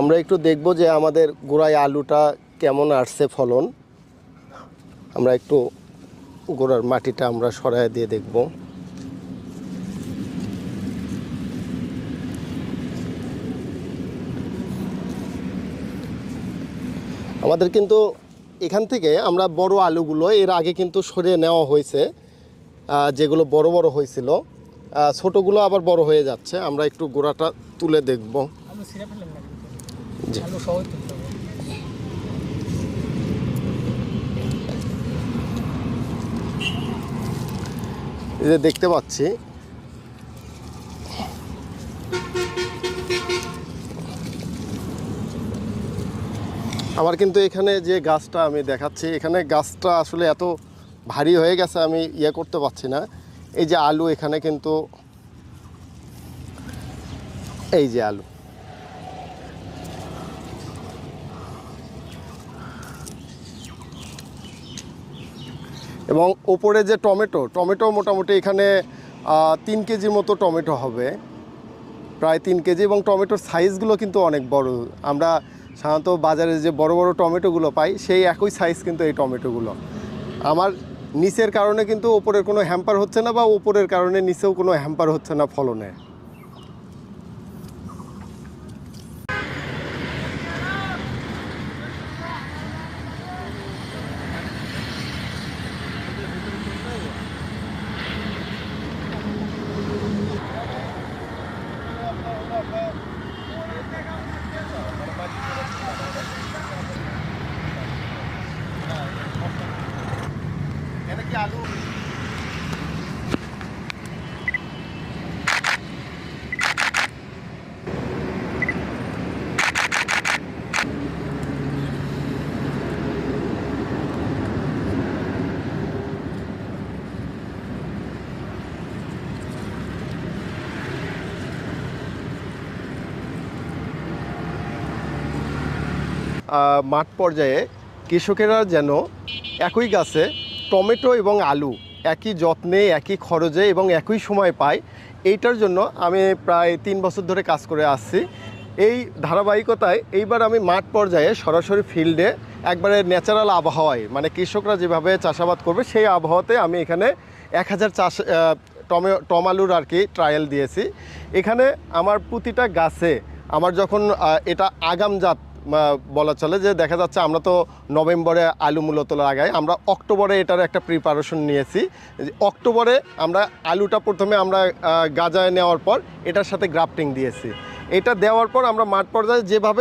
আমরা একটু দেখব যে আমাদের গোড়ায় আলুটা কেমন আসছে ফলন। আমরা একটু গোড়ার মাটিটা আমরা সরায় দিয়ে দেখব। আমাদের কিন্তু এখান থেকে আমরা বড় আলুগুলো এর আগে কিন্তু সরিয়ে নেওয়া হয়েছে যেগুলো বড় বড় হয়েছিল। ছোটগুলো আবার বড় হয়ে যাচ্ছে। আমরা একটু গোড়াটা তুলে দেখব। আলু সহজ তুলতে হবে। এই যে দেখতে পাচ্ছি। আমার কিন্তু এখানে যে গাছটা আমি দেখাচ্ছি এখানে গাছটা আসলে এত ভারী হয়ে গেছে আমি ইয়ে করতে পারছি না। এই যে আলু এখানে কিন্তু এই যে আলু। এবং ওপরে যে টমেটো টমেটো মোটামুটি এখানে তিন কেজির মতো টমেটো হবে। প্রায় তিন কেজি এবং টমেটোর সাইজগুলো কিন্তু অনেক বড়। আমরা সাধারণত বাজারে যে বড় বড় টমেটোগুলো পাই, সেই একই সাইজ কিন্তু এই টমেটোগুলো। আমার নিচের কারণে কিন্তু ওপরের কোনো হ্যাম্পার হচ্ছে না বা ওপরের কারণে নিচেও কোনো হ্যাম্পার হচ্ছে না ফলনে। মাঠ পর্যায়ে কৃষকেরা যেন একই গাছে টমেটো এবং আলু একই যত্নে, একই খরচে এবং একই সময় পায়, এইটার জন্য আমি প্রায় তিন বছর ধরে কাজ করে আসছি। এই ধারাবাহিকতায় এইবার আমি মাঠ পর্যায়ে সরাসরি ফিল্ডে একবারে ন্যাচারাল আবহাওয়ায় মানে কৃষকরা যেভাবে চাষাবাদ করবে সেই আবহাওয়াতে আমি এখানে এক হাজার চাষ টমে টমালুর আর কি ট্রায়াল দিয়েছি। এখানে আমার প্রতিটা গাছে আমার যখন এটা আগাম জাত বলা চলে যে দেখা যাচ্ছে আমরা তো নভেম্বরে আলু মূলত লাগাই আমরা অক্টোবরে এটার একটা প্রিপারেশন নিয়েছি। অক্টোবরে আমরা আলুটা প্রথমে আমরা গাজায় নেওয়ার পর এটার সাথে গ্রাফটিং দিয়েছি। এটা দেওয়ার পর আমরা মাঠ পর্যায়ে যেভাবে